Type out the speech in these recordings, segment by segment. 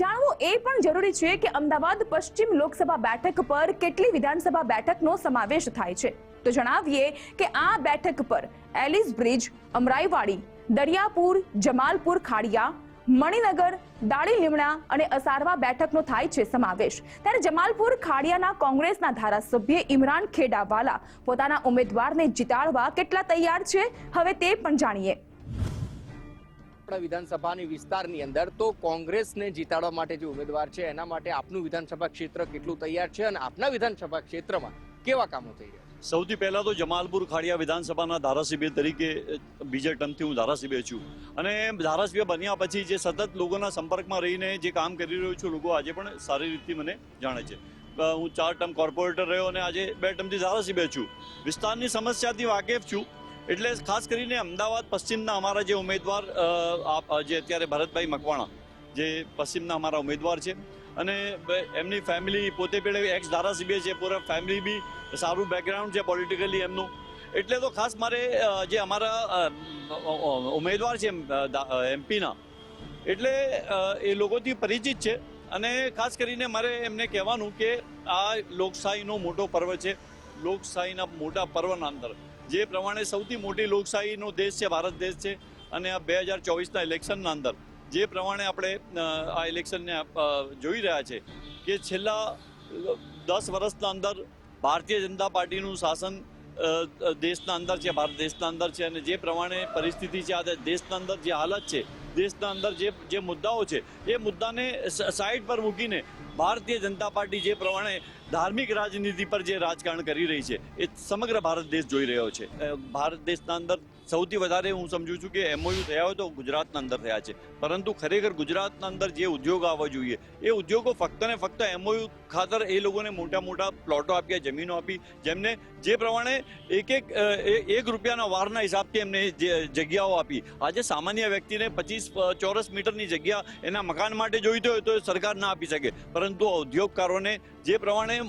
જાણવું એ પણ જરૂરી છે કે અમદાવાદ પશ્ચિમ લોકસભા બેઠક પર કેટલી વિધાનસભા બેઠકનો સમાવેશ થાય છે. તો જણાવીએ કે આ બેઠક પર એલિસ બ્રિજ, અમરાઈવાડી, દરિયાપુર, જમાલપુર ખાડિયા, મણિનગર દાળી લીમણા અને અસારવા બેઠકનો થાય છે સમાવેશ. ત્યારે જમાલપુર ખાડિયાના કોંગ્રેસના ધારાસભ્ય ઇમરાન ખેડાવાલા પોતાના ઉમેદવારને જીતાડવા કેટલા તૈયાર છે? હવે તે પણ જાણીએ. આપણા વિધાનસભાની વિસ્તારની અંદર તો કોંગ્રેસને જીતાડવા માટે જે ઉમેદવાર છે, એના માટે આપનું વિધાનસભા ક્ષેત્ર કેટલું તૈયાર છે અને આપના વિધાનસભા ક્ષેત્રમાં કેવા કામો થઈ રહ્યા સૌથી પહેલાં તો જમાલપુર ખાડિયા વિધાનસભાના ધારાસભ્ય તરીકે બીજા ટર્મથી હું ધારાસભ્ય છું. અને ધારાસભ્ય બન્યા પછી જે સતત લોકોના સંપર્કમાં રહીને જે કામ કરી રહ્યો છું, લોકો આજે પણ સારી રીતે મને જાણે છે. હું ચાર ટર્મ કોર્પોરેટર રહ્યો અને આજે બે ટર્મથી ધારાસભ્ય છું. વિસ્તારની સમસ્યાથી વાકેફ છું. એટલે ખાસ કરીને અમદાવાદ પશ્ચિમના અમારા જે ઉમેદવાર આપ- જે અત્યારે ભરતભાઈ મકવાણા, જે પશ્ચિમના અમારા ઉમેદવાર છે. અને એમની ફેમિલી પોતે પેલે એક્સ ધારાસભ્ય છે, પૂરા ફેમિલી બી સારું બેકગ્રાઉન્ડ છે પોલિટિકલી એમનું. એટલે તો ખાસ મારે જે અમારા ઉમેદવાર છે એમપીના એટલે એ લોકોથી પરિચિત છે. અને ખાસ કરીને મારે એમને કહેવાનું કે આ લોકશાહીનો મોટો પર્વ છે. લોકશાહીના મોટા પર્વના અંદર. જે પ્રમાણે સૌથી મોટી લોકશાહીનો દેશ છે, ભારત દેશ છે, અને આ બે હજાર ચોવીસના ઇલેક્શનના અંદર. જે પ્રમાણે આપણે આ ઇલેક્શનને જોઈ રહ્યા છે કે છેલ્લા દસ વર્ષના અંદર ભારતીય જનતા પાર્ટીનું શાસન દેશના અંદર છે, ભારત દેશના અંદર છે, અને જે પ્રમાણે પરિસ્થિતિ છે, આ દેશના અંદર જે હાલત છે, દેશના અંદર જે જે મુદ્દાઓ છે, એ મુદ્દાને સાઈડ પર મૂકીને ભારતીય જનતા પાર્ટી જે પ્રમાણે ધાર્મિક રાજનીતિ પર જે રાજકારણ કરી રહી છે, એ સમગ્ર ભારત દેશ જોઈ રહ્યો છે. ભારત દેશના અંદર સૌથી વધારે હું સમજુ છું કે એમઓયુ થયા હોય તો ગુજરાતના અંદર થયા છે. પરંતુ ખરેખર ગુજરાતના અંદર જે ઉદ્યોગ આવવા જોઈએ, એ ઉદ્યોગો ફક્ત ને ફક્ત એમઓયુ ખાતર એ લોકોને મોટા મોટા પ્લોટો આપ્યા, જમીનો આપી, જેમને જે પ્રમાણે એક એક એક રૂપિયાના વારના હિસાબથી એમને જે જગ્યાઓ આપી. આજે સામાન્ય વ્યક્તિને પચીસ ચોરસ મીટરની જગ્યા એના મકાન માટે જોઈતી હોય તો એ સરકાર ના આપી શકે. પરંતુ ઉદ્યોગકારોને જે પ્રમાણે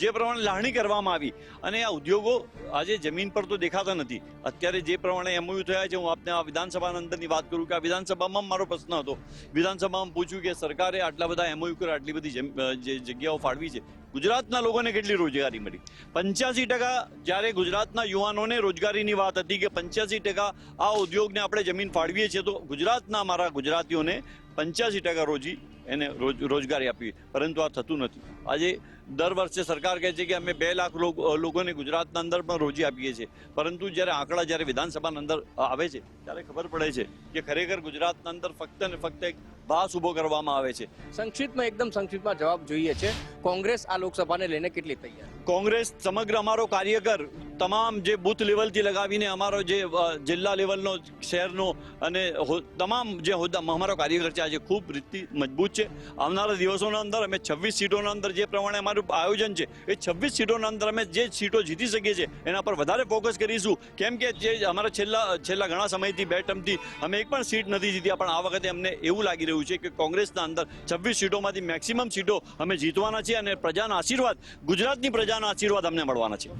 જે પ્રમાણે લાગણી કરવામાં આવી અને આ ઉદ્યોગો આજે જમીન પર તો દેખાતા નથી. અત્યારે જે પ્રમાણે એમઓયુ થયા છે, હું આપને આ વિધાનસભાના અંદરની વાત કરું કે આ વિધાનસભામાં મારો પ્રશ્ન હતો. વિધાનસભામાં પૂછ્યું કે સરકારે આટલા બધા એમઓયુ કર, આટલી બધી જગ્યાઓ ફાળવી છે ગુજરાતના લોકોને કેટલી રોજગારી મળી? પંચ્યાસી ટકા જ્યારે ગુજરાતના યુવાનોને રોજગારીની વાત હતી કે પંચ્યાસી ટકા આ ઉદ્યોગને આપણે જમીન ફાળવીએ છીએ, તો ગુજરાતના મારા ગુજરાતીઓને પંચ્યાસી ટકા રોજી એને રોજ, રોજગારી આપી પરંતુ આ થતું નથી. આજે દર વર્ષે સરકાર કહે છે કે અમે બે લાખ લોક- લોકોને ગુજરાતના અંદર પણ રોજી આપીએ છીએ. પરંતુ જ્યારે આંકડા જ્યારે વિધાનસભાના અંદર આવે છે, ત્યારે ખબર પડે છે કે ખરેખર ગુજરાતના અંદર ફક્ત ને ફક્ત એક ભાસ ઊભો કરવામાં આવે છે. સંક્ષિપ્તમાં એકદમ સંક્ષિપ્તમાં જવાબ જોઈએ છે. કોંગ્રેસ આ લોકસભાને લઈને કેટલી તૈયાર? કોંગ્રેસ સમગ્ર અમારો કાર્યકર તમામ જે બુથ લેવલથી લગાવીને અમારો જે જિલ્લા લેવલનો, શહેરનો અને તમામ જે હોદ્દા, અમારો કાર્યકર છે આજે ખૂબ રીતથી મજબૂત છે. આવનારા દિવસોના અંદર અમે છવ્વીસ સીટોના અંદર જે પ્રમાણે અમારું આયોજન છે, એ છવ્વીસ સીટોના અંદર અમે જે સીટો જીતી શકીએ છીએ, એના પર વધારે ફોકસ કરીશું. કેમ કે જે અમારા છેલ્લા છેલ્લા ઘણા સમયથી બે ટર્મથી અમે એક પણ સીટ નથી જીત્યા, પણ આ વખતે અમને એવું લાગી રહ્યું છે કે કોંગ્રેસના અંદર છવ્વીસ સીટોમાંથી મેક્સિમમ સીટો અમે જીતવાના છીએ અને પ્રજાના આશીર્વાદ, ગુજરાતની પ્રજાના આશીર્વાદ અમને મળવાના છે.